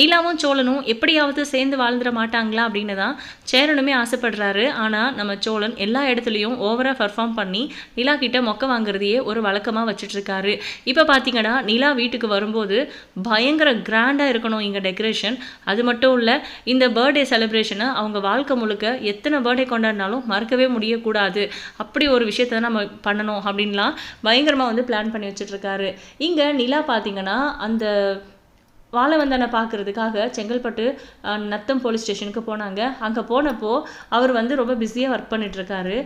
நிலாவும் சோழனும் எப்படியாவது சேர்ந்து வாழ்ந்துட மாட்டாங்களா அப்படின்னு தான் சேரனுமே ஆசைப்படுறாரு. ஆனால் நம்ம சோழன் எல்லா இடத்துலையும் ஓவராக பர்ஃபார்ம் பண்ணி நிலா கிட்ட மொக்க வாங்குறதையே ஒரு வழக்கமாக வச்சிட்ருக்காரு. இப்போ பார்த்தீங்கன்னா நிலா வீட்டுக்கு வரும்போது பயங்கர கிராண்டாக இருக்கணும் இங்கே டெக்கரேஷன் அது மட்டும் இல்லை இந்த பர்த்டே செலிப்ரேஷனை அவங்க வாழ்க்கை முழுக்க எத்தனை பர்த்டே கொண்டாடினாலும் மறக்கவே முடியக்கூடாது. அப்படி ஒரு விஷயத்தை நம்ம பண்ணணும் அப்படின்லாம் பயங்கரமாக வந்து பிளான் பண்ணி வச்சுட்ருக்காரு. இங்கே நிலா பார்த்தீங்கன்னா அந்த வாழவந்தனை பார்க்கறதுக்காக செங்கல்பட்டு நத்தம் போலீஸ் ஸ்டேஷனுக்கு போனாங்க. அங்கே போனப்போ அவர் வந்து ரொம்ப பிஸியாக ஒர்க் பண்ணிட்டுருக்காரு.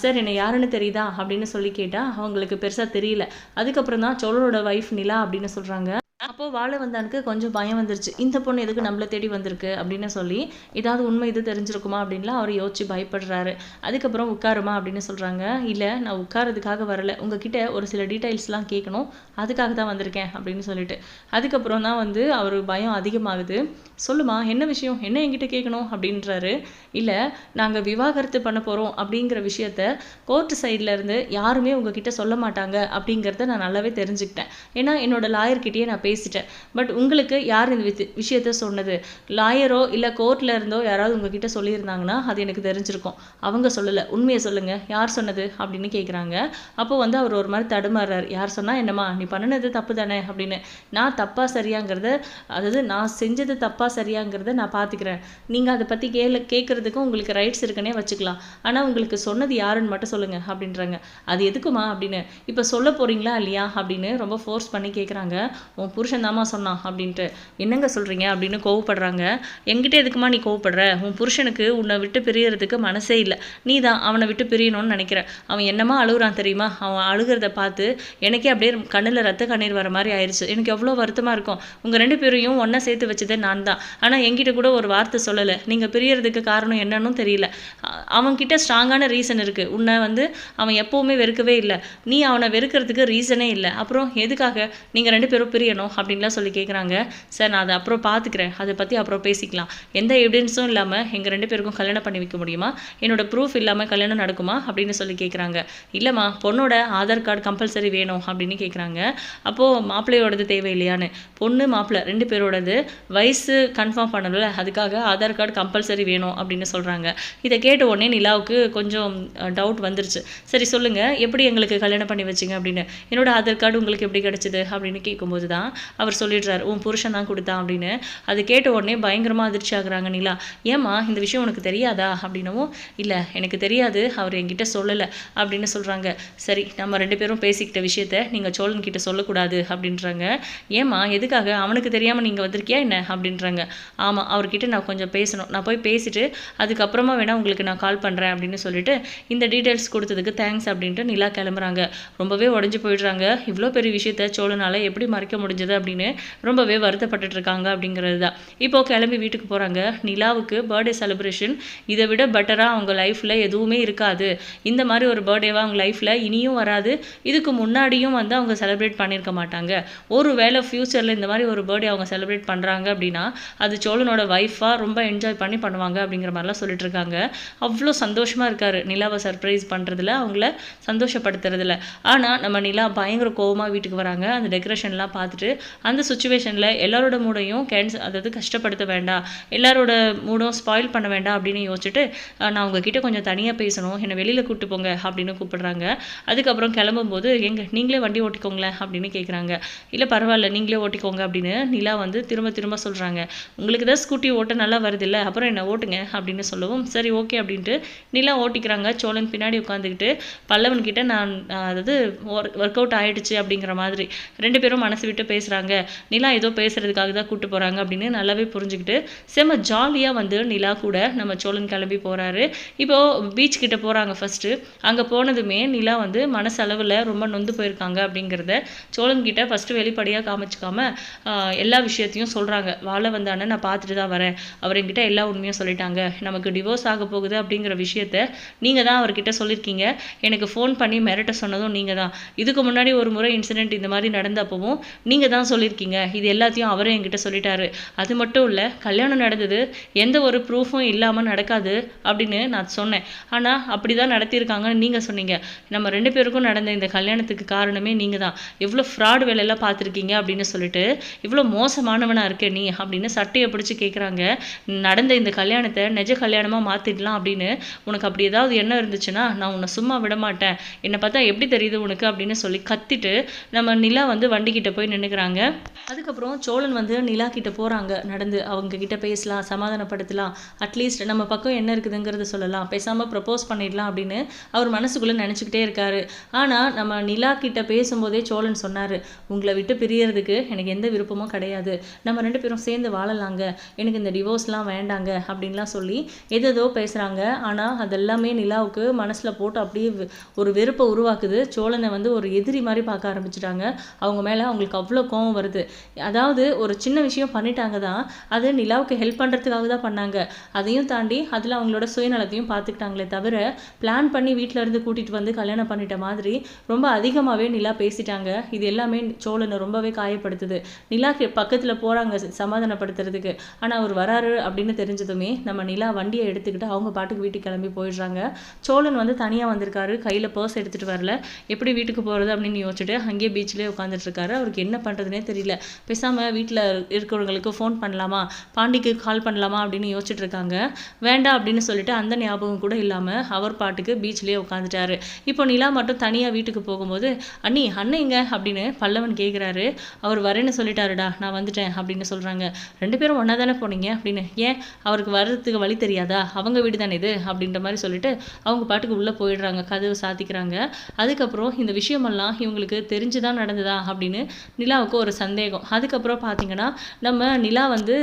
சார் என்னை யாருன்னு தெரியுதா? அப்படின்னு சொல்லி கேட்டால் அவங்களுக்கு பெருசாக தெரியல. அதுக்கப்புறம் தான் சோழரோட ஒய்ஃப் நிலா அப்படின்னு சொல்கிறாங்க அப்போது வாழை வந்தானுக்கு கொஞ்சம் பயம் வந்துருச்சு. இந்த பொண்ணு எதுக்கு நம்மளை தேடி வந்திருக்கு? அப்படின்னு சொல்லி ஏதாவது உண்மை இது தெரிஞ்சிருக்குமா அப்படின்லாம் அவர் யோசிச்சு பயப்படுறாரு. அதுக்கப்புறம் உட்காருமா அப்படின்னு சொல்கிறாங்க இல்லை நான் உட்காரதுக்காக வரல. உங்ககிட்ட ஒரு சில டீட்டெயில்ஸ்லாம் கேட்கணும் அதுக்காக தான் வந்திருக்கேன் அப்படின்னு சொல்லிட்டு. அதுக்கப்புறம் தான் வந்து அவர் பயம் அதிகமாகுது. சொல்லுமா என்ன விஷயம்? என்ன என்கிட்ட கேட்கணும் அப்படின்றாரு. இல்லை நாங்கள் விவாகரத்து பண்ண போகிறோம் அப்படிங்கிற விஷயத்த கோர்ட் சைடில் இருந்து யாருமே உங்ககிட்ட சொல்ல மாட்டாங்க அப்படிங்கிறத நான் நல்லாவே தெரிஞ்சுக்கிட்டேன். ஏன்னா என்னோட லாயர்கிட்டயே நான் பேசிட்டேன். பட் உங்களுக்கு யார் இந்த வித் விஷயத்த சொன்னது? லாயரோ இல்லை கோர்ட்டில் இருந்தோ யாராவது உங்ககிட்ட சொல்லியிருந்தாங்கன்னா அது எனக்கு தெரிஞ்சிருக்கும். அவங்க சொல்லலை. உண்மையை சொல்லுங்கள் யார் சொன்னது? அப்படின்னு கேட்குறாங்க அப்போ வந்து அவர் ஒரு மாதிரி தடுமாறுறாரு. யார் சொன்னால் என்னம்மா நீ பண்ணினது தப்பு தானே அப்படின்னு. நான் தப்பா சரியாங்கிறத அதாவது நான் செஞ்சது தப்பா சரியாங்கிறத நான் பார்த்துக்கிறேன் நீங்கள் அதை பற்றி கேள கேட்குறதுக்கும் உங்களுக்கு ரைட்ஸ் இருக்குன்னே வச்சுக்கலாம். ஆனால் உங்களுக்கு சொன்னது யாருன்னு மட்டும் சொல்லுங்கள் அப்படின்றாங்க. அது எதுக்குமா அப்படின்னு. இப்போ சொல்ல போகிறீங்களா இல்லையா அப்படின்னு ரொம்ப ஃபோர்ஸ் பண்ணி கேட்குறாங்க உன் புருஷன் தாமா சொன்னான் அப்படின்ட்டு. என்னங்க சொல்கிறீங்க அப்படின்னு கோவப்படுறாங்க. என்கிட்ட எதுக்குமா நீ கோவப்படுற? உன் புருஷனுக்கு உன்னை விட்டு பிரியறதுக்கு மனசே இல்லை. நீ தான் அவனை விட்டு பிரியணும்னு நினைக்கிற அவன் என்னமா அழுகுறான் தெரியுமா? அவன் அழுகிறத பார்த்து எனக்கே அப்படியே கண்ணில் ரத்த கண்ணீர் வர மாதிரி ஆயிடுச்சு எனக்கு எவ்வளோ வருத்தமாக இருக்கும். உங்கள் ரெண்டு பேரையும் ஒன்றா சேர்த்து வச்சதே நான் தான். ஆனால் என்கிட்ட கூட ஒரு வார்த்தை சொல்லலை. நீங்கள் பிரியறதுக்கு காரணம் என்னன்னு தெரியல. அவன்கிட்ட ஸ்ட்ராங்கான ரீசன் இருக்குது உன்னை வந்து அவன் எப்போவுமே வெறுக்கவே இல்லை. நீ அவனை வெறுக்கிறதுக்கு ரீசனே இல்லை. அப்புறம் எதுக்காக நீங்கள் ரெண்டு பேரும் பிரியணும் அப்படின்லாம் சொல்லி கேட்குறாங்க சார் நான் அதை அப்புறம் பார்த்துக்கிறேன் அதை பற்றி அப்புறம் பேசிக்கலாம். எந்த எவிடன்ஸும் இல்லாமல் எங்கள் ரெண்டு பேருக்கும் கல்யாணம் பண்ணி வைக்க முடியுமா? என்னோட ப்ரூஃப் இல்லாமல் கல்யாணம் நடக்குமா? அப்படின்னு சொல்லி கேட்குறாங்க இல்லைம்மா பொண்ணோட ஆதார் கார்டு கம்பல்சரி வேணும் அப்படின்னு கேட்குறாங்க அப்போது மாப்பிள்ளையோடது தேவையில்லையான்னு. பொண்ணு மாப்பிள்ளை ரெண்டு பேரோடது வயசு கன்ஃபார்ம் பண்ணணும்ல அதுக்காக ஆதார் கார்டு கம்பல்சரி வேணும் அப்படின்னு சொல்கிறாங்க இதை கேட்ட உடனே நிலாவுக்கு கொஞ்சம் டவுட் வந்துருச்சு. சரி சொல்லுங்கள் எப்படி எங்களுக்கு கல்யாணம் பண்ணி வச்சிங்க அப்படின்னு. என்னோட ஆதார் கார்டு உங்களுக்கு எப்படி கிடைச்சது அப்படின்னு கேட்கும்போது தான் அவர் சொல்லிடுறார் உன் புருஷன் தான் கொடுத்தான் அப்படின்னு. அது கேட்ட உடனே பயங்கரமாக அதிர்ச்சி ஆகுறாங்க நிலா. ஏம்மா இந்த விஷயம் உனக்கு தெரியாதா? அப்படின்னவும் இல்லை எனக்கு தெரியாது அவர் என்கிட்ட சொல்லலை அப்படின்னு சொல்கிறாங்க சரி நம்ம ரெண்டு பேரும் பேசிக்கிட்ட விஷயத்த நீங்கள் சோழன் கிட்ட சொல்லக்கூடாது அப்படின்றாங்க. ஏம்மா எதுக்காக? அவனுக்கு தெரியாமல் நீங்கள் வந்திருக்கியா என்ன? அப்படின்றாங்க. ஆமாம் அவர்கிட்ட நான் கொஞ்சம் பேசணும். நான் போய் பேசிவிட்டு அதுக்கப்புறமா வேணால் உங்களுக்கு நான் கால் பண்ணுறேன் அப்படின்னு சொல்லிட்டு இந்த டீட்டெயில்ஸ் கொடுத்ததுக்கு தேங்க்ஸ் அப்படின்ட்டு நிலா கிளம்புறாங்க. ரொம்பவே உடஞ்சி போயிடுறாங்க. இவ்வளோ பெரிய விஷயத்த சோழனால எப்படி மறைக்க முடிஞ்சது அப்படின்னு ரொம்பவே வருத்தப்பட்டுட்டு இருக்காங்க அப்படிங்கிறது தான். இப்போ கிளம்பி வீட்டுக்கு போகிறாங்க நிலாவுக்கு பர்த்டே செலிப்ரேஷன் இதை விட பெட்டராக அவங்க லைஃப்பில் எதுவுமே இருக்காது. இந்த மாதிரி ஒரு பர்த்டேவாக அவங்க லைஃப்பில் இனியும் வராது. இதுக்கு முன்னாடியும் வந்து அவங்க செலிப்ரேட் பண்ணியிருக்க மாட்டாங்க. ஒரு வேளை ஃப்யூச்சரில் இந்த மாதிரி ஒரு பர்த்டே அவங்க செலிப்ரேட் பண்ணுறாங்க அப்படின்னா அது சோழனோட ஒய்ஃபாக ரொம்ப என்ஜாய் பண்ணி பண்ணுவாங்க அப்படிங்கிற மாதிரிலாம் சொல்லிட்டு இருக்காங்க அவ்வளோ சந்தோஷமாக இருக்காரு. நிலாவை சர்ப்ரைஸ் பண்ணுறதுல அவங்கள சந்தோஷப்படுத்துறதுல. ஆனால் நம்ம நிலா பயங்கர கோவமாக வீட்டுக்கு வராங்க. அந்த டெக்கரேஷன்லாம் பார்த்துட்டு அந்த சுச்சுவேஷனில் எல்லாரோட மூடையும் கேன்சல் அதாவது கஷ்டப்படுத்த வேண்டாம். எல்லாரோட மூடும் ஸ்பாயில் பண்ண வேண்டாம் அப்படின்னு யோசிச்சுட்டு நான் உங்ககிட்ட கொஞ்சம் தனியாக பேசணும். என்னை வெளியில் கூப்பிட்டு போங்க அப்படின்னு கூப்பிடுறாங்க. அதுக்கப்புறம் கிளம்பும்போது எங்க நீங்களே வண்டி ஓட்டிக்கோங்களேன் அப்படின்னு கேட்குறாங்க இல்லை பரவாயில்ல. நீங்களே ஓட்டிக்கோங்க அப்படின்னு நிலா வந்து திரும்ப திரும்ப சொல்கிறாங்க உங்களுக்கு தான் ஸ்கூட்டி ஓட்ட நல்லா வருது இல்லை அப்புறம் என்ன ஓட்டுங்க அப்படின்னு சொல்லவும் சரி ஓகே அப்படின்ட்டு நிலா ஓட்டிக்கிறாங்க. சோழன் பின்னாடி உட்காந்துக்கிட்டு பல்லவன் கிட்ட நான் அதாவது ஒர்க் அவுட் ஆயிடுச்சு அப்படிங்கிற மாதிரி ரெண்டு பேரும் மனசு விட்டு பேசுகிறாங்க நிலா ஏதோ பேசுறதுக்காக தான் கூப்பிட்டு போகிறாங்க அப்படின்னு நல்லாவே புரிஞ்சுக்கிட்டு செம்ம ஜாலியாக வந்து நிலா கூட நம்ம சோழன் கிளம்பி போகிறாரு இப்போது பீச் கிட்ட போகிறாங்க ஃபர்ஸ்ட்டு அங்கே போனதுமே நிலா வந்து மனசளவில் ரொம்ப நொந்து போயிருக்காங்க அப்படிங்கிறத சோழன் கிட்ட ஃபஸ்ட்டு வெளிப்படையாக காமிச்சிக்காம எல்லா விஷயத்தையும் சொல்கிறாங்க வாழ வந்தானே நான் பார்த்துட்டு தான் வரேன். அவர் என்கிட்ட எல்லா உண்மையும் சொல்லிட்டாங்க. நமக்கு டிவோர்ஸ் ஆக போகுது அப்படிங்கிற விஷயத்த நீங்கள் தான் அவர்கிட்ட சொல்லியிருக்கீங்க எனக்கு ஃபோன் பண்ணி மிரட்ட சொன்னதும் நீங்கள் தான். இதுக்கு முன்னாடி ஒரு முறை இன்சிடென்ட் இந்த மாதிரி நடந்தப்பவும் நீங்கள் தான் சொல்லியிருக்கீங்க இது எல்லாத்தையும் அவரே என்கிட்ட சொல்லிட்டாரு. அது மட்டும் இல்லை கல்யாணம் நடந்தது. எந்த ஒரு ப்ரூஃபும் இல்லாமல் நடக்காது அப்படின்னு நான் சொன்னேன். ஆனால் அப்படி தான் நடத்தியிருக்காங்கன்னு நீங்கள் சொன்னீங்க. நம்ம ரெண்டு பேருக்கும் நடந்த இந்த கல்யாணத்துக்கு காரணமே நீங்கள் தான். எவ்வளோ ஃப்ராட் வேலையெல்லாம் பார்த்துருக்கீங்க அப்படின்னு சொல்லிட்டு இவ்வளோ மோசமானவனாக இருக்க நீ அப்படின்னு சட்டையை பிடிச்சி கேட்குறாங்க நடந்த இந்த கல்யாணத்தை நிஜ கல்யாணமாக மாற்றிடலாம் அப்படின்னு. உனக்கு அப்படி ஏதாவது எண்ணம் இருந்துச்சுன்னா நான் உன்னை சும்மா விட மாட்டேன் என்னை பார்த்தா எப்படி தெரியுது உனக்கு அப்படின்னு சொல்லி கத்திட்டு நம்ம நிலா வந்து வண்டிக்கிட்ட போய் நின்றுக்கிறாங்க அதுக்கப்புறம் சோழன் வந்து நிலா கிட்ட போகிறாங்க நடந்து அவங்க கிட்ட பேசலாம் சமாதானப்படுத்தலாம். அட்லீஸ்ட் நம்ம பக்கம் என்ன இருக்குதுங்கிறத சொல்லலாம். பேசாமல் ப்ரப்போஸ் பண்ணிடலாம் அப்படின்னு அவர் மனசுக்குள்ளே நினச்சிக்கிட்டே இருக்காரு. ஆனால் நம்ம நிலா கிட்ட பேசும்போதே சோழன் சொன்னார் உங்களை விட்டு பிரியறதுக்கு எனக்கு எந்த விருப்பமும் கிடையாது. நம்ம ரெண்டு பேரும் சேர்ந்து வாழலாங்க. எனக்கு இந்த டிவோர்ஸ்லாம் வேண்டாங்க அப்படின்லாம் சொல்லி எதேதோ பேசுகிறாங்க ஆனால் அதெல்லாமே நிலாவுக்கு மனசில் போட்டு அப்படியே வெ- ஒரு வெறுப்பை உருவாக்குது. சோழனை வந்து ஒரு எதிரி மாதிரி பார்க்க ஆரம்பிச்சிட்டாங்க. அவங்க மேலே அவங்களுக்கு அவ்வளோ கோவம் வருது. அதாவது ஒரு சின்ன விஷயம் பண்ணிட்டாங்க தான். அது நிலாவுக்கு ஹெல்ப் பண்ணுறதுக்காக தான் பண்ணாங்க. அதையும் தாண்டி அதில் அவங்களோட சுயநலத்தையும் பார்த்துக்கிட்டாங்களே தவிர பிளான் பண்ணி வீட்டில் இருந்து கூட்டிகிட்டு வந்து கல்யாணம் பண்ணிட்ட மாதிரி ரொம்ப அதிகமாகவே நிலா பேசிட்டாங்க. இது எல்லாமே சோழனை ரொம்பவே காயப்படுத்துது. நிலா பக்கத்தில் போகிறாங்க சமாதானப்படுத்துறதுக்கு ஆனால் அவர் வராரு அப்படின்னு தெரிஞ்சதுமே நம்ம நிலா வண்டியை எடுத்துக்கிட்டு அவங்க பாட்டுக்கு வீட்டுக்கு கிளம்பி போயிடுறாங்க. சோழன் வந்து தனியாக வந்திருக்காரு. கையில் பர்ஸ் எடுத்துகிட்டு வரல. எப்படி வீட்டுக்கு போகிறது அப்படின்னு யோசிச்சுட்டு அங்கேயே பீச்சிலே உட்காந்துட்ருக்காரு அவருக்கு என்ன பண்ணுறதுனே தெரியல. பேசாமல் வீட்டில் இருக்கிறவங்களுக்கு ஃபோன் பண்ணலாமா? பாண்டிக்கு கால் பண்ணலாமா அப்படின்னு யோசிச்சுட்டு இருக்காங்க. வேண்டாம் அப்படின்னு சொல்லிட்டு அந்த ஞாபகம் கூட இல்லாமல் அவர் பாட்டுக்கு பீச்லேயே உட்காந்துட்டாரு இப்போ நிலா மட்டும் தனியாக வீட்டுக்கு போகும்போது அண்ணி அண்ணன் எங்க? அப்படின்னு பல்லவன் கேட்குறாரு அவர் வரேன்னு சொல்லிட்டாருடா. நான் வந்துட்டேன் அப்படின்னு சொல்கிறாங்க ரெண்டு பேரும் ஒன்றா தானே போனீங்க? அப்படின்னு. ஏன்? அவருக்கு வர்றதுக்கு வழி தெரியாதா? அவங்க வீடு தானே இது? அப்படின்ற மாதிரி சொல்லிட்டு அவங்க பாட்டுக்கு உள்ளே போயிடுறாங்க கதவை சாத்திக்கிறாங்க. அதுக்கப்புறம் இந்த விஷயமெல்லாம் இவங்களுக்கு தெரிஞ்சு தான் நடந்ததா? அப்படின்னு நிலாவுக்கு ஒரு சந்தேகம். அதுக்கப்புறம் பார்த்தீங்கன்னா நம்ம நிலா வந்து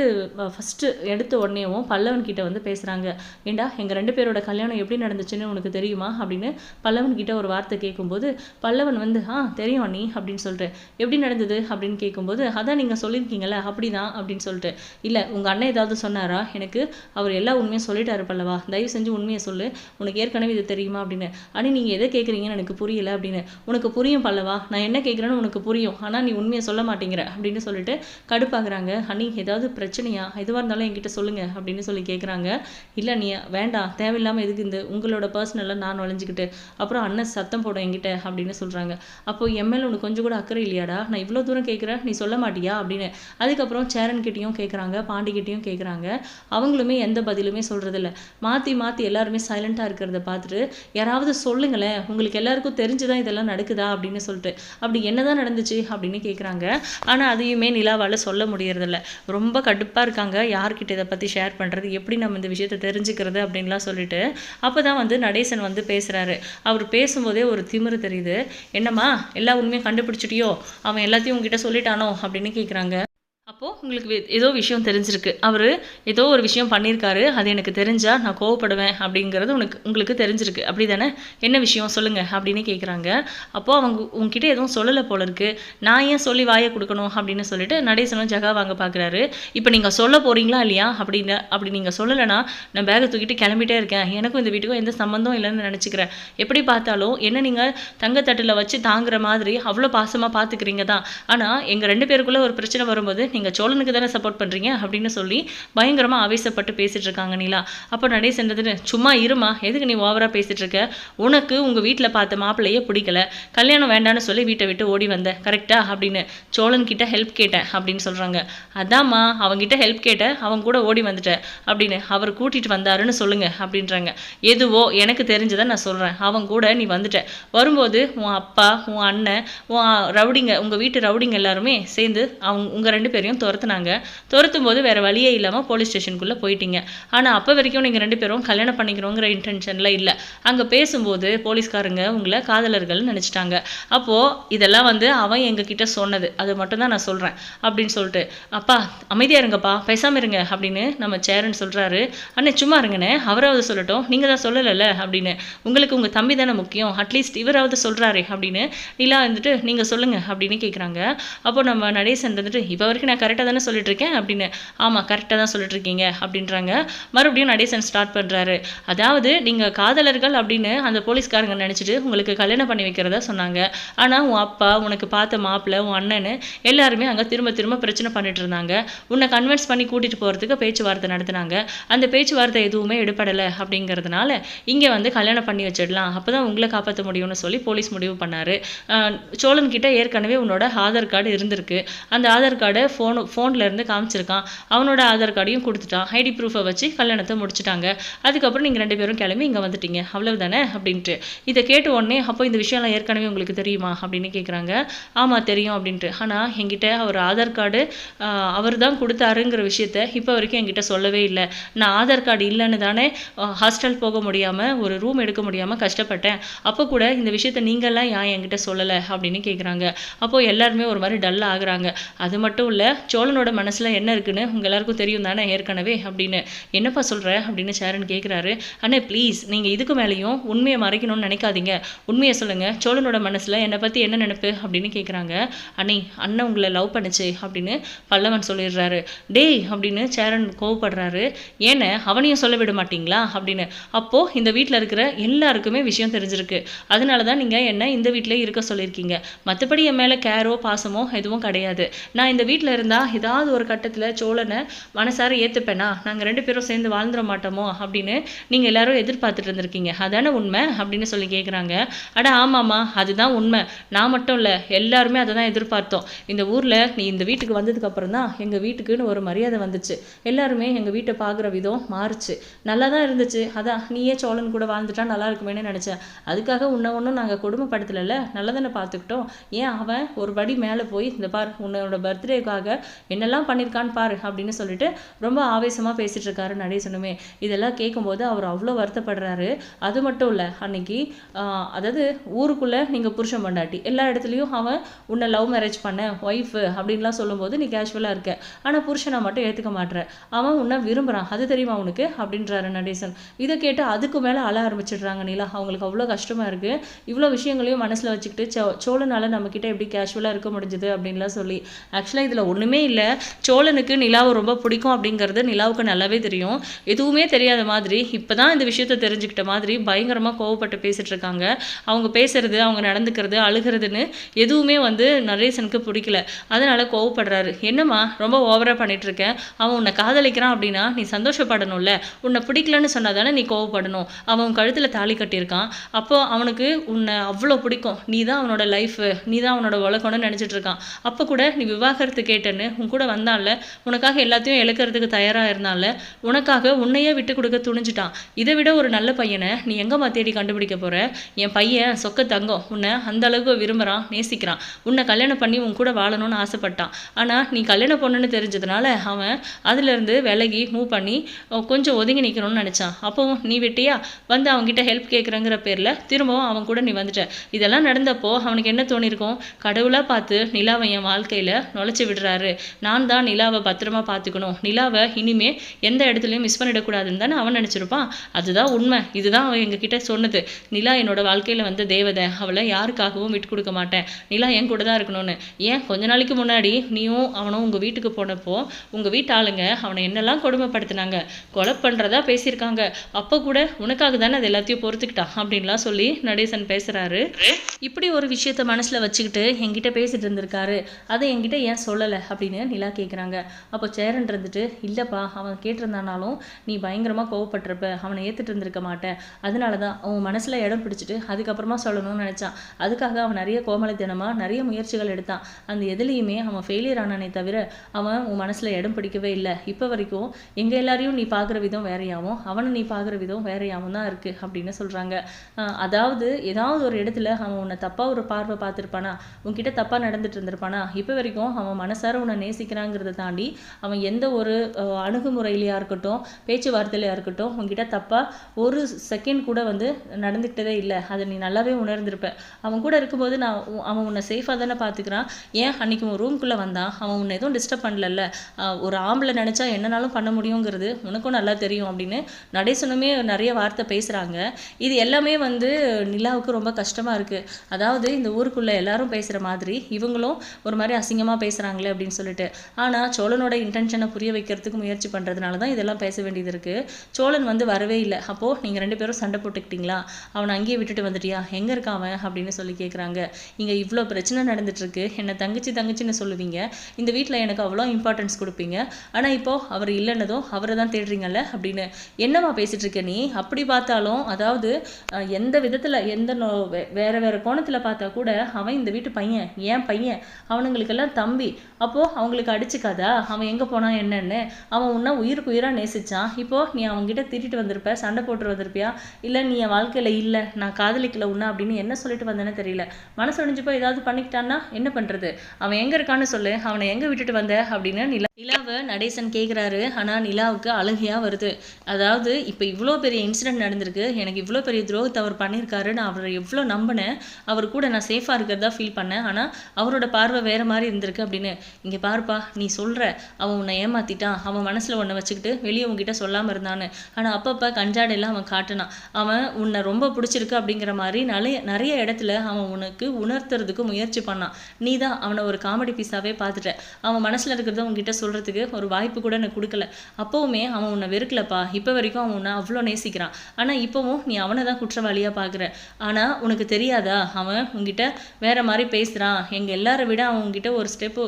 ஃபஸ்ட்டு எடுத்த உடனேவும் பல்லவன் கிட்ட வந்து பேசுகிறாங்க ஏண்டா எங்கள் ரெண்டு பேரோட கல்யாணம் எப்படி நடந்துச்சுன்னு உனக்கு தெரியுமா? அப்படின்னு பல்லவன் கிட்ட ஒரு வார்த்தை கேட்கும்போது பல்லவன் வந்து ஆ தெரியும் நீ அப்படின்னு சொல்லிட்டு எப்படி நடந்தது? அப்படின்னு கேட்கும்போது அதான் நீங்கள் சொல்லியிருக்கீங்கல்ல அப்படிதான் அப்படின்னு சொல்லிட்டு இல்லை உங்கள் அண்ணன் ஏதாவது சொன்னாரா? எனக்கு அவர் எல்லா உண்மையும் சொல்லிட்டாரு பல்லவா. தயவு செஞ்சு உண்மையை சொல்லு. உனக்கு ஏற்கனவே இது தெரியுமா அப்படின்னு. அண்ணி நீங்கள் எதை கேட்குறீங்கன்னு எனக்கு புரியல அப்படின்னு. உனக்கு புரியும் பல்லவா. நான் என்ன கேட்குறேன்னு உனக்கு புரியும். ஆனால் நீ உண்மையை சொல்ல மாட்டேங்கிற அப்படின்னு சொல்லிட்டு கடுப்பாகிறாங்க அண்ணி ஏதாவது பிரச்சனையா? எதுவாக இருந்தாலும் என்கிட்ட சொல்லுங்க அப்படின்னு சொல்லி கேட்குறாங்க இல்லை நீ வேண்டாம். தேவையில்லாமல் எதுக்கு இந்த உங்களோட பர்சனலாக நான் நுழைஞ்சிக்கிட்டு. அப்புறம் அண்ணன் சத்தம் போடும் என்கிட்ட அப்படின்னு சொல்கிறாங்க அப்போ எம்எல் உனக்கு கொஞ்சம் கூட அக்கறை இல்லையாடா? நான் இவ்வளோ தூரம் கேட்குறேன் நீ சொல்ல மாட்டியா? அப்படின்னு. அதுக்கப்புறம் சேரன் கிட்டேயும் கேட்குறாங்க பாண்டிக்கிட்டையும் கேட்குறாங்க அவங்களுமே எந்த பதிலுமே சொல்கிறதில்ல மாற்றி மாற்றி எல்லாருமே சைலண்ட்டாக இருக்கிறத பார்த்துட்டு யாராவது சொல்லுங்களேன் உங்களுக்கு எல்லாருக்கும் தெரிஞ்சுதான் இதெல்லாம் நடக்குதா? அப்படின்னு சொல்லிட்டு அப்படி என்னதான் நடந்துச்சு? அப்படின்னு கேட்குறாங்க ஆனால் அதையுமே நிலாவால் சொல்ல முடியறதில்ல. ரொம்ப கடுப்பாக இருக்காங்க. யார்கிட்ட இதை பற்றி ஷேர் பண்ணுறது எப்படி நம்ம இந்த விஷயத்தை தெரிஞ்சுக்கிறது? அப்படின்லாம் சொல்லிட்டு அப்போ தான் வந்து நடேசன் வந்து பேசுகிறாரு அவர் பேசும்போதே ஒரு திமிரு தெரியுது. என்னம்மா எல்லா உண்மையும் கண்டுபிடிச்சிட்டியோ? அவன் எல்லாத்தையும் உங்ககிட்ட சொல்லிட்டானோ? அப்படின்னு கேட்குறாங்க அப்போது உங்களுக்கு ஏதோ விஷயம் தெரிஞ்சிருக்கு. அவர் ஏதோ ஒரு விஷயம் பண்ணியிருக்காரு. அது எனக்கு தெரிஞ்சால் நான் கோவப்படுவேன் அப்படிங்கிறது உனக்கு உங்களுக்கு தெரிஞ்சிருக்கு. அப்படி தானே என்ன விஷயம்? சொல்லுங்கள் அப்படின்னு கேட்குறாங்க அப்போது அவங்க உங்ககிட்ட எதுவும் சொல்லலை போல இருக்கு. நான் ஏன் சொல்லி வாயை கொடுக்கணும் அப்படின்னு சொல்லிட்டு நடேசனும் ஜகா வாங்க பார்க்குறாரு இப்போ நீங்கள் சொல்ல போகிறீங்களா இல்லையா? அப்படின்னு அப்படி நீங்கள் சொல்லலைன்னா நான் பேகை தூக்கிட்டு கிளம்பிட்டே இருக்கேன். எனக்கும் இந்த வீட்டுக்கும் எந்த சம்மந்தம் இல்லைன்னு நினச்சிக்கிறேன். எப்படி பார்த்தாலும் என்ன நீங்கள் தங்கத்தட்டில் வச்சு தாங்குற மாதிரி அவ்வளோ பாசமாக பார்த்துக்கிறீங்க தான் ஆனால் எங்கள் ரெண்டு பேருக்குள்ளே ஒரு பிரச்சனை வரும்போது நீங்கள் சோழனுக்கு தானே சப்போர்ட் பண்ணுறீங்க அப்படின்னு சொல்லி பயங்கரமாக ஆவேசப்பட்டு பேசிகிட்டு இருக்காங்க நீலா. அப்போ நடேசன் இருந்துட்டு சும்மா இருமா எதுக்கு நீ ஓவராக பேசிகிட்டு இருக்க? உனக்கு உங்கள் வீட்டில் பார்த்த மாப்பிள்ளையே பிடிக்கல. கல்யாணம் வேண்டான்னு சொல்லி வீட்டை விட்டு ஓடி வந்தேன் கரெக்டா அப்படின்னு சோழன் கிட்ட ஹெல்ப் கேட்டேன் அப்படின்னு சொல்கிறாங்க அதாம்மா அவங்கிட்ட ஹெல்ப் கேட்டேன் அவன் கூட ஓடி வந்துட்டேன் அப்படின்னு அவர் கூட்டிகிட்டு வந்தாருன்னு சொல்லுங்க அப்படின்றாங்க. எதுவோ எனக்கு தெரிஞ்சதை நான் சொல்கிறேன் அவன் கூட நீ வந்துட்ட. வரும்போது உன் அப்பா உன் அண்ணன் உன் ரவுடிங்க உங்கள் வீட்டு ரவுடிங்க எல்லாருமே சேர்ந்து அவங்க உங்கள் ரெண்டு பேரையும் துரத்துனாங்க. துரத்தும் போது வேறு வழியே இல்லாமல் போலீஸ் ஸ்டேஷனுக்குள்ளே போயிட்டீங்க. ஆனால் அப்போ வரைக்கும் நீங்கள் ரெண்டு பேரும் கல்யாணம் பண்ணிக்கிறோங்கிற இன்டென்ஷனில் இல்லை. அங்கே பேசும்போது போலீஸ்காரங்க உங்களை காதலர்கள்னு நினச்சிட்டாங்க. அப்போது இதெல்லாம் வந்து அவன் எங்ககிட்ட சொன்னது. அது மட்டும்தான் நான் சொல்கிறேன் அப்படின்னு சொல்லிட்டு அப்பா அமைதியாக இருங்கப்பா. பேசாமல் இருங்க. அப்படின்னு நம்ம சேரன் சொல்கிறாரு அண்ணே சும்மா இருங்கண்ணே. அவராவது சொல்லட்டும். நீங்கள் தான் சொல்லலைல்ல. அப்படின்னு உங்களுக்கு உங்கள் தம்பி தானே முக்கியம். அட்லீஸ்ட் இவராவது சொல்கிறாரே அப்படின்னு நிலா வந்துட்டு நீங்கள் சொல்லுங்கள் அப்படின்னு கேட்குறாங்க அப்போ நம்ம நடேசன் வந்துட்டு இப்போ வரைக்கும் நான் கரெக்டாக தானே சொல்லிட்டு இருக்கேன் அப்படின்னு ஆமாம் கரெக்டாக தான் சொல்லிட்டு இருக்கீங்க அப்படின்றாங்க. மறுபடியும் நடேசன் ஸ்டார்ட் பண்ணுறாரு அதாவது நீங்கள் காதலர்கள் அப்படின்னு அந்த போலீஸ்காரங்க நினச்சிட்டு உங்களுக்கு கல்யாணம் பண்ணி வைக்கிறதா சொன்னாங்க. ஆனால் உன் அப்பா உனக்கு பார்த்த மாப்பிள்ளை உன் அண்ணன் எல்லாருமே அங்கே திரும்ப திரும்ப பிரச்சனை பண்ணிட்டு இருந்தாங்க. உன்னை கன்வின்ஸ் பண்ணி கூட்டிகிட்டு போகிறதுக்கு பேச்சுவார்த்தை நடத்தினாங்க. அந்த பேச்சுவார்த்தை எதுவுமே எடுபடலை அப்படிங்கிறதுனால இங்கே வந்து கல்யாணம் பண்ணி வச்சிடலாம். அப்போ தான் உங்களை காப்பாற்ற முடியும்னு சொல்லி போலீஸ் முடிவு பண்ணார். சோழன்கிட்ட ஏற்கனவே உன்னோட ஆதார் கார்டு இருந்திருக்கு. அந்த ஆதார் கார்டை ஃபோனு ஃபோன்லேருந்து காமிச்சிருக்கான். அவனோட ஆதார் கார்டையும் கொடுத்துட்டான். ஐடி ப்ரூஃபை வச்சு கல்யாணத்தை முடிச்சிட்டாங்க. அதுக்கப்புறம் நீங்கள் ரெண்டு பேரும் கிளம்பி இங்கே வந்துட்டீங்க. அவ்வளவுதானே? அப்படின்ட்டு. இதை கேட்ட உடனே அப்போ இந்த விஷயம்லாம் ஏற்கனவே உங்களுக்கு தெரியுமா? அப்படின்னு கேட்குறாங்க ஆமாம் தெரியும் அப்படின்ட்டு. ஆனால் என்கிட்ட அவர் ஆதார் கார்டு அவர் தான் கொடுத்தாருங்கிற விஷயத்த இப்போ வரைக்கும் என்கிட்ட சொல்லவே இல்லை. நான் ஆதார் கார்டு இல்லைன்னு தானே ஹாஸ்டல் போக முடியாமல் ஒரு ரூம் எடுக்க முடியாமல் கஷ்டப்பட்டேன். அப்போ கூட இந்த விஷயத்த நீங்கள்லாம் ஏன் என்கிட்ட சொல்லலை? அப்படின்னு கேட்குறாங்க அப்போது எல்லாருமே ஒரு மாதிரி டல் ஆகுறாங்க. அது மட்டும் இல்லை சோழனோட மனசில் என்ன இருக்குன்னு உங்கள் எல்லாருக்கும் தெரியும் தானே ஏற்கனவே அப்படின்னு. என்னப்பா சொல்கிற அப்படின்னு சேரன் கேட்குறாரு அண்ணே ப்ளீஸ் நீங்கள் இதுக்கு மேலேயும் உண்மையை மறைக்கணும்னு நினைக்காதீங்க. உண்மையை சொல்லுங்கள் சோழனோட மனசில் என்னை பற்றி என்ன நினைப்பு? அப்படின்னு கேட்குறாங்க அண்ணே அண்ணன் உங்களை லவ் பண்ணுச்சு அப்படின்னு பல்லவன் சொல்லிடுறாரு. டேய் அப்படின்னு சேரன் கோவப்படுறாரு. ஏன்னு அவனையும் சொல்ல விட மாட்டீங்களா? அப்படின்னு. அப்போது இந்த வீட்டில் இருக்கிற எல்லாருக்குமே விஷயம் தெரிஞ்சிருக்கு. அதனால தான் நீங்கள் என்ன இந்த வீட்டிலே இருக்க சொல்லியிருக்கீங்க. மற்றபடி என் மேலே கேரோ பாசமோ எதுவும் கிடையாது. நான் இந்த வீட்டில் இருந்தால் ஏதாவது ஒரு கட்டத்தில் சோழனை மனசார ஏற்றுப்பேனா நாங்கள் ரெண்டு பேரும் சேர்ந்து வாழ்ந்துட மாட்டோமோ? அப்படின்னு நீங்கள் எல்லாரும் எதிர்பார்த்துட்டு இருந்திருக்கீங்க. அதானே உண்மை? அப்படின்னு சொல்லி கேட்குறாங்க அட ஆமாம்மா அதுதான் உண்மை. நான் மட்டும் இல்லை எல்லாருமே அதை தான் எதிர்பார்த்தோம். இந்த ஊரில் நீ இந்த வீட்டுக்கு வந்ததுக்கப்புறம் தான் எங்கள் வீட்டுக்குன்னு ஒரு மரியாதை வந்துச்சு. எல்லாருமே எங்கள் வீட்டை பார்க்குற விதம் மாறுச்சு. நல்லா தான் இருந்துச்சு. அதான் நீயே சோழன் கூட வாழ்ந்துட்டா நல்லா இருக்குமேன்னு நினச்சேன். அதுக்காக உன்னை ஒன்றும் நாங்கள் குடும்பப்படுத்தலைல்ல நல்லா தானே பார்த்துக்கிட்டோம் ஏன் அவன் ஒரு படி மேலே போய் இந்த பார் உன்னோட பர்த்டேக்காக என்னெல்லாம் பண்ணியிருக்கான்னு பாரு அப்படின்னு சொல்லிட்டு ரொம்ப ஆவேசமாக பேசிகிட்டு இருக்காரு நடேசனுமே. இதெல்லாம் கேட்கும்போது அவர் அவ்வளோ வருத்தப்படுறாரு. அது மட்டும் இல்லை அன்னைக்கு அதாவது ஊருக்குள்ளே நீங்கள் புருஷன் பொண்டாட்டி எல்லா இடத்துலையும் அவன் உன்னை லவ் மேரேஜ் பண்ண ஒய்ஃபு அப்படின்லாம் சொல்லும்போது நீ கேஷுவலாக இருக்க. ஆனால் புருஷனை மட்டும் ஏற்றுக்க மாட்ற. அவன் உன்னை விரும்புகிறான் அது தெரியுமா உனக்கு? அப்படின்றாரு நடேசன். இதை கேட்டு அதுக்கு மேலே அழ ஆரம்பிச்சிடுறாங்க நீலா. அவங்களுக்கு அவ்வளோ கஷ்டமாக இருக்குது இவ்வளோ விஷயங்களையும் மனசில் வச்சுக்கிட்டு சோ சோழனால நம்மக்கிட்ட எப்படி கேஷுவலாக இருக்க முடிஞ்சது அப்படின்லாம் சொல்லி ஆக்சுவலாக இதில் ஒன்று ஒன்றுமே இல்லை. சோழனுக்கு நிலாவை ரொம்ப பிடிக்கும் அப்படிங்கிறது நிலாவுக்கு நல்லாவே தெரியும். எதுவுமே தெரியாத மாதிரி இப்போ தான் இந்த விஷயத்தை தெரிஞ்சுக்கிட்ட மாதிரி பயங்கரமாக கோவப்பட்டு பேசிகிட்டு இருக்காங்க. அவங்க பேசுறது அவங்க நடந்துக்கிறது அழுகிறதுன்னு எதுவுமே வந்து நரேசனுக்கு பிடிக்கல. அதனால் கோவப்படுறாரு. என்னம்மா ரொம்ப ஓவராக பண்ணிகிட்ருக்கேன் அவன் உன்னை காதலிக்கிறான் அப்படின்னா நீ சந்தோஷப்படணும்ல. உன்னை பிடிக்கலன்னு சொன்னால் தானே நீ கோவப்படணும். அவன் உன் கழுத்தில் தாலி கட்டியிருக்கான். அப்போ அவனுக்கு உன்னை அவ்வளோ பிடிக்கும். நீ தான் அவனோட லைஃப் நீ தான் அவனோட உலகம்னு நினச்சிட்டு இருக்கான். அப்போ கூட நீ விவாகரத்து கேட்டேன்னு உன் கூட வந்தான்ல உனக்காக எல்லாத்தையும் இழக்கிறதுக்கு தயாராக இருந்தால உனக்காக உன்னையே விட்டு கொடுக்க துணிஞ்சிட்டான். இதை விட ஒரு நல்ல பையனை நீ எங்கம்மா தேடி கண்டுபிடிக்க போற? என் பையன் சொக்க தங்கம். உன்னை அந்த அளவுக்கு விரும்புகிறான் நேசிக்கிறான். உன்னை கல்யாணம் பண்ணி உன் கூட வாழணும்னு ஆசைப்பட்டான். ஆனால் நீ கல்யாணம் பொண்ணுன்னு தெரிஞ்சதுனால அவன் அதுலேருந்து விலகி மூவ் பண்ணி கொஞ்சம் ஒதுங்கி நிற்கணும்னு நினச்சான். அப்போவும் நீ விட்டியா? வந்து அவங்ககிட்ட ஹெல்ப் கேட்குறங்கிற பேரில் திரும்பவும் அவன் கூட நீ வந்துட்ட. இதெல்லாம் நடந்தப்போ அவனுக்கு என்ன தோணிருக்கும்? கடவுளாக பார்த்து நிலாவை என் வாழ்க்கையில் நுழைச்சி விடுறாரு நான் தான் நிலாவை பத்திரமா பார்த்துக்கணும். நிலாவை இனிமே எந்த இடத்துலையும் மிஸ் பண்ணிடக்கூடாதுன்னு தானே அவன் நினச்சிருப்பான். அதுதான் உண்மை. இதுதான் அவன் எங்ககிட்ட சொன்னது. நிலா என்னோட வாழ்க்கையில் வந்த தேவதை. அவளை யாருக்காகவும் விட்டு கொடுக்க மாட்டேன். நிலா என் கூட தான் இருக்கணும்னு. ஏன்? கொஞ்ச நாளைக்கு முன்னாடி நீயும் அவனும் உங்கள் வீட்டுக்கு போனப்போ உங்கள் வீட்டு ஆளுங்க அவனை என்னெல்லாம் கொடுமைப்படுத்தினாங்க. கொலை பண்ணுறதா பேசியிருக்காங்க. அப்போ கூட உனக்காக தானே அது எல்லாத்தையும் பொறுத்துக்கிட்டான் அப்படின்லாம் சொல்லி நடேசன் பேசுகிறாரு இப்படி ஒரு விஷயத்த மனசில் வச்சுக்கிட்டு என்கிட்ட பேசிட்டு இருந்திருக்காரு. அதை என்கிட்ட ஏன் சொல்லலை? அப்படின்னு நிலா கேட்குறாங்க அப்போ சேரன் இருந்துட்டு இல்லைப்பா அவன் கேட்டிருந்தானாலும் நீ பயங்கரமாக கோவப்பட்டிருப்ப. அவனை ஏற்றுட்டு இருந்திருக்க மாட்டேன். அதனால தான் அவன் மனசில் இடம் பிடிச்சிட்டு அதுக்கப்புறமா சொல்லணும்னு நினச்சான். அதுக்காக அவன் நிறைய கோமலைத்தனமாக நிறைய முயற்சிகள் எடுத்தான். அந்த எதுலேயுமே அவன் ஃபெயிலியர் ஆனானே தவிர அவன் உன் மனசில் இடம் பிடிக்கவே இல்லை. இப்போ வரைக்கும் எங்கள் எல்லாரையும் நீ பார்க்குற விதம் வேறையாவும் அவனை நீ பார்க்குற விதம் வேறையாகவும் தான் இருக்குது அப்படின்னு சொல்கிறாங்க அதாவது ஏதாவது ஒரு இடத்துல அவன் உன்னை தப்பாக ஒரு பார்வை பார்த்துருப்பானா உன்கிட்ட தப்பாக நடந்துட்டு இருந்திருப்பானா இப்போ வரைக்கும் அவன் மனசார உன்னை நேசிக்கிறாங்கிறத தாண்டி அவன் எந்த ஒரு அணுகுமுறையிலையாக அணுகுமுறையிலையா இருக்கட்டும் பேச்சுவார்த்தையிலையா இருக்கட்டும் உன்கிட்ட தப்பாக ஒரு செகண்ட் கூட வந்து நடந்துக்கிட்டதே இல்லை. அதை நீ நல்லாவே உணர்ந்திருப்ப. அவன் கூட இருக்கும்போது நான் அவன் உன்னை சேஃபாக தானே பார்த்துக்கிறான் ஏன் அன்னைக்கு உன் ரூம்குள்ளே வந்தான்? அவன் உன்னை எதுவும் டிஸ்டர்ப் பண்ணலல்ல. ஒரு ஆம்பளை நினச்சா என்னனாலும் பண்ண முடியுங்கிறது உனக்கும் நல்லா தெரியும் அப்படின்னு நடேசனுமே நிறைய வார்த்தை பேசுகிறாங்க இது எல்லாமே வந்து நிலாவுக்கு ரொம்ப கஷ்டமாக இருக்குது அதாவது இந்த ஊருக்குள்ளே எல்லாரும் பேசுகிற மாதிரி இவங்களும் ஒரு மாதிரி அசிங்கமாக பேசுகிறாங்களே அப்படின்னு அப்படின்னு சொல்லிட்டு. ஆனால் சோழனோட இன்டென்ஷனை புரிய வைக்கிறதுக்கு முயற்சி பண்ணுறதுனால தான் இதெல்லாம் பேச வேண்டியது இருக்குது சோழன் வந்து வரவே இல்லை. அப்போது நீங்கள் ரெண்டு பேரும் சண்டை போட்டுக்கிட்டீங்களா? அவனை அங்கேயே விட்டுட்டு வந்துட்டியா? எங்கே இருக்கான் அவன்? அப்படின்னு சொல்லி கேட்குறாங்க இங்கே இவ்வளோ பிரச்சனை நடந்துட்டுருக்கு. என்னை தங்கச்சி தங்கச்சின்னு சொல்லுவீங்க. இந்த வீட்டில் எனக்கு அவ்வளோ இம்பார்ட்டன்ஸ் கொடுப்பீங்க. ஆனால் இப்போது அவர் இல்லைன்னதும் அவரை தான் தேடுறீங்கல்ல? அப்படின்னு. என்னம்மா பேசிகிட்டு இருக்க நீ? அப்படி பார்த்தாலும் அதாவது எந்த விதத்தில் எந்த நோ- வே- வேற வேற கோணத்தில் பார்த்தா கூட அவன் இந்த வீட்டு பையன் ஏன் பையன் அவனுங்களுக்கெல்லாம் தம்பி. அப்போது அவங்களுக்கு அடிச்சுக்காதா? அவன் எங்கே போனான் என்னென்னு? அவன் உன்னை உயிருக்கு உயிராக நேசிச்சான். இப்போது நீ அவங்ககிட்ட திட்டிட்டு வந்திருப்ப சண்டை போட்டு வந்திருப்பியா? இல்லை நீ என் வாழ்க்கையில் இல்லை நான் காதலிக்கல உன்ன அப்படின்னு என்ன சொல்லிட்டு வந்தேன்னு தெரியல. மனசு ஒடிஞ்சு ஏதாவது பண்ணிக்கிட்டான்னா என்ன பண்ணுறது அவன் எங்கே இருக்கான்னு சொல்லு. அவனை எங்கே விட்டுட்டு வந்த அப்படின்னு நிலா நிலாவை நடேசன் கேட்குறாரு ஆனால் நிலாவுக்கு அழுகையாக வருது. அதாவது இப்போ இவ்வளோ பெரிய இன்சிடென்ட் நடந்திருக்கு. எனக்கு இவ்வளோ பெரிய துரோகத்தை அவர் பண்ணியிருக்காரு. நான் அவரை எவ்வளோ நம்பினேன். அவர் கூட நான் சேஃபாக இருக்கிறதா ஃபீல் பண்ணேன். ஆனால் அவரோட பார்வை வேறு மாதிரி இருந்திருக்கு அப்படின்னு. இங்கே பாருப்பா நீ சொல்கிற அவன் உன்னை ஏமாத்திட்டான். அவன் மனசில் உன்னை வச்சுக்கிட்டு வெளியே உங்ககிட்ட சொல்லாமல் இருந்தான்னு. ஆனால் அப்பப்போ கஞ்சாடையெல்லாம் அவன் காட்டினான். அவன் உன்னை ரொம்ப பிடிச்சிருக்கு அப்படிங்கிற மாதிரி நிறைய நிறைய இடத்துல அவன் உனக்கு உணர்த்துறதுக்கு முயற்சி பண்ணான். நீ தான் அவனை ஒரு காமெடி பீஸாகவே பார்த்துட்ட. அவன் மனசில் இருக்கிறத உங்ககிட்ட சொல்கிறதுக்கு ஒரு வாய்ப்பு கூட எனக்கு கொடுக்கல. அப்போவுமே அவன் உன்னை வெறுக்கலப்பா. இப்போ வரைக்கும் அவன் உன்னை அவ்வளோ நேசிக்கிறான். ஆனால் இப்போவும் நீ அவனை தான் குற்றவாளியாக பார்க்குற. ஆனால் உனக்கு தெரியாதா? அவன் உங்ககிட்ட வேற மாதிரி பேசுகிறான் எங்கள் எல்லாரை விட அவன் உங்ககிட்ட ஒரு ஸ்டெப்பு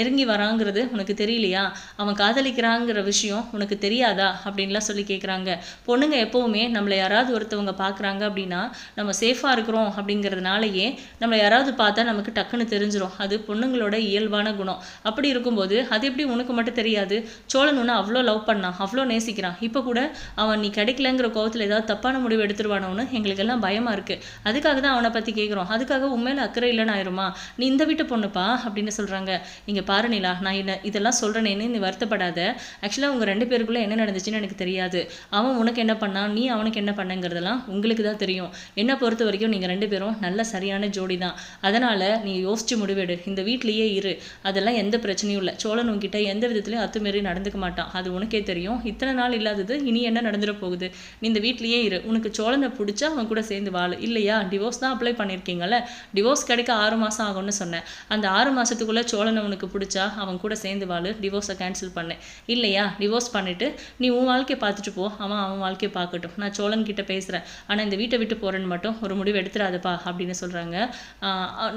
நெருங்கி வராங்கிறது உனக்கு தெரியலையா? அவன் காதலிக்கிறாங்கிற விஷயம் உனக்கு தெரியாதா? அப்படின்லாம் சொல்லி கேட்குறாங்க பொண்ணுங்க எப்போவுமே நம்மளை யாராவது ஒருத்தவங்க பார்க்குறாங்க அப்படின்னா நம்ம சேஃபாக இருக்கிறோம் அப்படிங்கிறதுனாலயே நம்மளை யாராவது பார்த்தா நமக்கு டக்குன்னு தெரிஞ்சிடும் அது பொண்ணுங்களோட இயல்பான குணம். அப்படி இருக்கும்போது அது எப்படி உனக்கு மட்டும் தெரியாது? சோழன் உன்னை அவ்வளோ லவ் பண்ணான் அவ்வளோ நேசிக்கிறான். இப்போ கூட அவன் நீ கிடைக்கலங்கிற கோவத்தில் ஏதாவது தப்பான முடிவு எடுத்துருவானோன்னு எங்களுக்கெல்லாம் பயமாக இருக்குது அதுக்காக தான் அவனை பற்றி கேட்குறோம் அதுக்காக உண்மையில அக்கறை இல்லைன்னு ஆயிருமா? நீ இந்த வீட்டு பொண்ணுப்பா அப்படின்னு சொல்கிறாங்க இங்கே பாரு நிலா நான் என்ன இதெல்லாம் சொல்கிறேனேன்னு நீ வருத்தப்படாத. ஆக்சுவலாக உங்கள் ரெண்டு பேருக்குள்ளே என்ன நடந்துச்சுன்னு எனக்கு தெரியாது. அவன் உனக்கு என்ன பண்ணான் நீ அவனுக்கு என்ன பண்ணங்கிறதெல்லாம் உங்களுக்கு தான் தெரியும். என்னை பொறுத்த வரைக்கும் நீங்கள் ரெண்டு பேரும் நல்ல சரியான ஜோடி தான். அதனால் நீ யோசிச்சு முடிவெடு. இந்த வீட்லேயே இரு. அதெல்லாம் எந்த பிரச்சனையும் இல்லை. சோழன் உங்ககிட்ட எந்த விதத்துலையும் அத்துமீறி நடந்துக்க மாட்டான். அது உனக்கே தெரியும். இத்தனை நாள் இல்லாதது இனி என்ன நடந்துட போகுது? நீ இந்த வீட்லேயே இரு. உனக்கு சோழனை பிடிச்சா அவன் கூட சேர்ந்து வாழு. இல்லையா? டிவோர்ஸ் தான் அப்ளை பண்ணியிருக்கீங்கல்ல? டிவோர்ஸ் கிடைக்க ஆறு மாதம் ஆகும்னு சொன்னேன். அந்த ஆறு மாதத்துக்குள்ளே சோழனை உனக்கு பிடிச்சா அவன் கூட சேர்ந்து வாழு டிவோர்ஸை கேன்சல் பண்ணேன் இல்லையா? டிவோர்ஸ் பண்ணிவிட்டு நீ உன் வாழ்க்கையை பார்த்துட்டு போ. அவன் அவன் வாழ்க்கையை பார்க்கட்டும். நான் சோழன் கிட்ட பேசுகிறேன் ஆனால் இந்த வீட்டை விட்டு போகிறேன்னு மட்டும் ஒரு முடிவு எடுத்துடாதப்பா அப்படின்னு சொல்கிறாங்க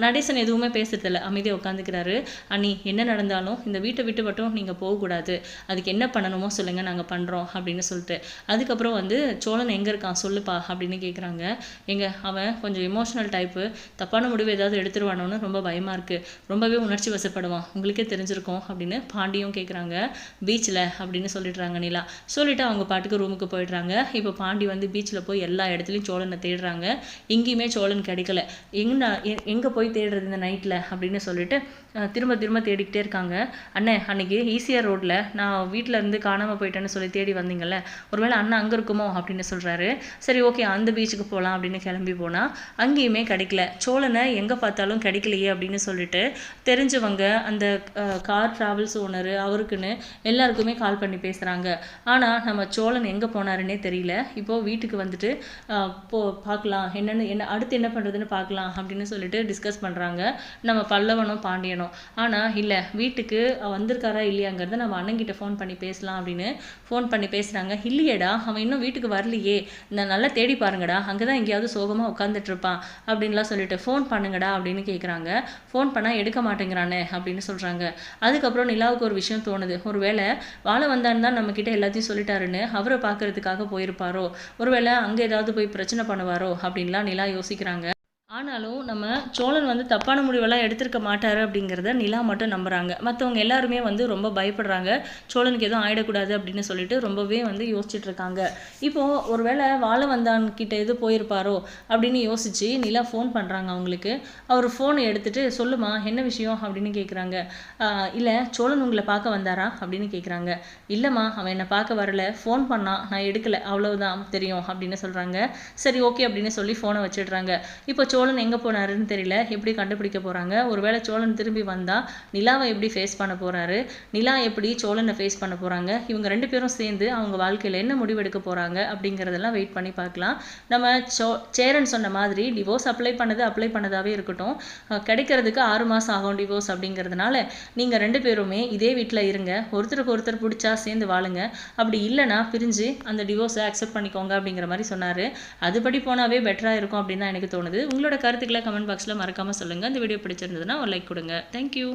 நடேசன் எதுவுமே பேசுறதில்ல. அமைதியாக உட்காந்துக்கிறாரு. அண்ணி என்ன நடந்தாலும் இந்த வீட்டை விட்டு மட்டும் நீங்கள் போகக்கூடாது. அதுக்கு என்ன பண்ணணுமோ சொல்லுங்கள் நாங்கள் பண்ணுறோம் அப்படின்னு சொல்லிட்டு. அதுக்கப்புறம் வந்து சோழன் எங்கே இருக்கான்? சொல்லுப்பா அப்படின்னு கேட்குறாங்க எங்கள் அவன் கொஞ்சம் எமோஷனல் டைப்பு தப்பான முடிவு ஏதாவது எடுத்துருவானோன்னு ரொம்ப பயமாக இருக்குது ரொம்பவே உணர்ச்சி வசப்படுவான். உங்களுக்கே தெரிஞ்சிருக்கும் அப்படின்னு பாண்டியும் கேட்குறாங்க பீச்சில் அப்படின்னு சொல்லிடுறாங்க நிலா. சொல்லிட்டு அவங்க பாட்டுக்கு ரூமுக்கு போயிடுறாங்க. இப்போ பாண்டி வந்து பீச்சில் போய் எல்லா இடத்துலையும் சோழனை தேடுறாங்க. எங்கேயுமே சோழன் கிடைக்கல. எங்க எங்கே போய் தேடுறது இந்த நைட்டில் அப்படின்னு சொல்லிட்டு திரும்ப திரும்ப தேடிக்கிட்டே இருக்காங்க. அண்ணே அன்னைக்கு ஈசிஆர் ரோட்டில் நான் வீட்டில் இருந்து காணாமல் போயிட்டேன்னு சொல்லி தேடி வந்தீங்கல்ல ஒருவேளை அண்ணன் அங்கே இருக்குமோ அப்படின்னு சொல்கிறாரு சரி ஓகே அந்த பீச்சுக்கு போகலாம் அப்படின்னு கிளம்பி போனால் அங்கேயுமே கிடைக்கல. சோழனை எங்கே பார்த்தாலும் கிடைக்கலையே அப்படின்னு சொல்லிட்டு தெரிஞ்சவங்க அந்த கார் ட்ராவல்ஸ் ஓனர் அவருக்குன்னு எல்லாருக்குமே கால் பண்ணி பேசுகிறாங்க ஆனால் நம்ம சோழன் எங்கே போனாருன்னே தெரியல. இப்போது வீட்டுக்கு வந்துட்டு போ பார்க்கலாம். என்னென்னு என்ன அடுத்து என்ன பண்ணுறதுன்னு பார்க்கலாம் அப்படின்னு சொல்லிட்டு டிஸ்கஸ் பண்ணுறாங்க நம்ம பல்லவனும் பாண்டியனும். ஆனால் இல்லை வீட்டுக்கு வந்திருக்காரா இல்லையாங்கிறத நம்ம அண்ணங்கிட்ட ஃபோன் பண்ணி பேசலாம் அப்படின்னு ஃபோன் பண்ணி பேசுகிறாங்க இல்லையேடா அவன் இன்னும் வீட்டுக்கு வரலையே. நான் நல்லா தேடி பாருங்கடா அங்கே தான் எங்கேயாவது சோகமாக உட்காந்துட்ருப்பான் அப்படின்லாம் சொல்லிட்டு ஃபோன் பண்ணுங்கடா அப்படின்னு கேட்குறாங்க ஃபோன் பண்ணால் எடுக்க மாட்டேங்கிறானே அப்படின்னு சொல்கிறாங்க அதுக்கப்புறம் நிலாவுக்கு ஒரு விஷயம் தோணுது. ஒருவேளை வாழ வந்தான்னு தான் நம்மக்கிட்ட எல்லாத்தையும் சொல்லிட்டாருன்னு அவரை பார்க்கறதுக்காக போயிருப்பாரோ? ஒருவேளை அங்கே ஏதாவது போய் பிரச்சனை பண்ணுவாரோ? அப்படின்லாம் நிலா யோசிக்கிறாங்க. ஆனாலும் நம்ம சோழன் வந்து தப்பான முடிவெல்லாம் எடுத்திருக்க மாட்டார் அப்படிங்கிறத நிலா மட்டும் நம்புகிறாங்க மற்றவங்க எல்லாருமே வந்து ரொம்ப பயப்படுறாங்க. சோழனுக்கு எதுவும் ஆயிடக்கூடாது அப்படின்னு சொல்லிட்டு ரொம்பவே வந்து யோசிச்சுட்டு இருக்காங்க. ஒருவேளை வாழ வந்தான் கிட்ட எது போயிருப்பாரோ அப்படின்னு யோசித்து நிலா ஃபோன் பண்ணுறாங்க அவங்களுக்கு. அவர் ஃபோனை எடுத்துட்டு சொல்லுமா என்ன விஷயம்? அப்படின்னு கேட்குறாங்க இல்லை சோழன் உங்களை பார்க்க வந்தாரா? அப்படின்னு கேட்குறாங்க இல்லைம்மா அவன் என்னை பார்க்க வரல. ஃபோன் பண்ணான். நான் எடுக்கலை. அவ்வளவுதான் தெரியும் அப்படின்னு சொல்கிறாங்க சரி ஓகே அப்படின்னு சொல்லி ஃபோனை வச்சிடுறாங்க. இப்போ சோழன் சோழன் எங்கே போனாருன்னு தெரியல. எப்படி கண்டுபிடிக்க போகிறாங்க ஒருவேளை சோழன் திரும்பி வந்தால் நிலாவை எப்படி ஃபேஸ் பண்ண போகிறாரு நிலா எப்படி சோழனை ஃபேஸ் பண்ண போகிறாங்க இவங்க ரெண்டு பேரும் சேர்ந்து அவங்க வாழ்க்கையில் என்ன முடிவெடுக்க போகிறாங்க அப்படிங்கிறதெல்லாம் வெயிட் பண்ணி பார்க்கலாம். நம்ம சோ சேரன் சொன்ன மாதிரி டிவோர்ஸ் அப்ளை பண்ணது அப்ளை பண்ணதாகவே இருக்கட்டும். கிடைக்கிறதுக்கு ஆறு மாதம் ஆகும் டிவோர்ஸ் அப்படிங்கிறதுனால நீங்கள் ரெண்டு பேருமே இதே வீட்டில் இருங்க. ஒருத்தருக்கு ஒருத்தர் பிடிச்சா சேர்ந்து வாழுங்க. அப்படி இல்லைன்னா பிரிஞ்சு அந்த டிவோர்ஸை அக்செப்ட் பண்ணிக்கோங்க அப்படிங்கிற மாதிரி சொன்னார். அதுபடி போனாவே பெட்டராக இருக்கும் அப்படின்னு தான் எனக்கு தோணுது. உங்களோட உங்களோட கருத்துக்களை கமெண்ட் பாக்ஸில் மறக்காமல் சொல்லுங்கள் இந்த வீடியோ பிடிச்சிருந்ததுன்னா ஒரு லைக் கொடுங்க. தேங்க்யூ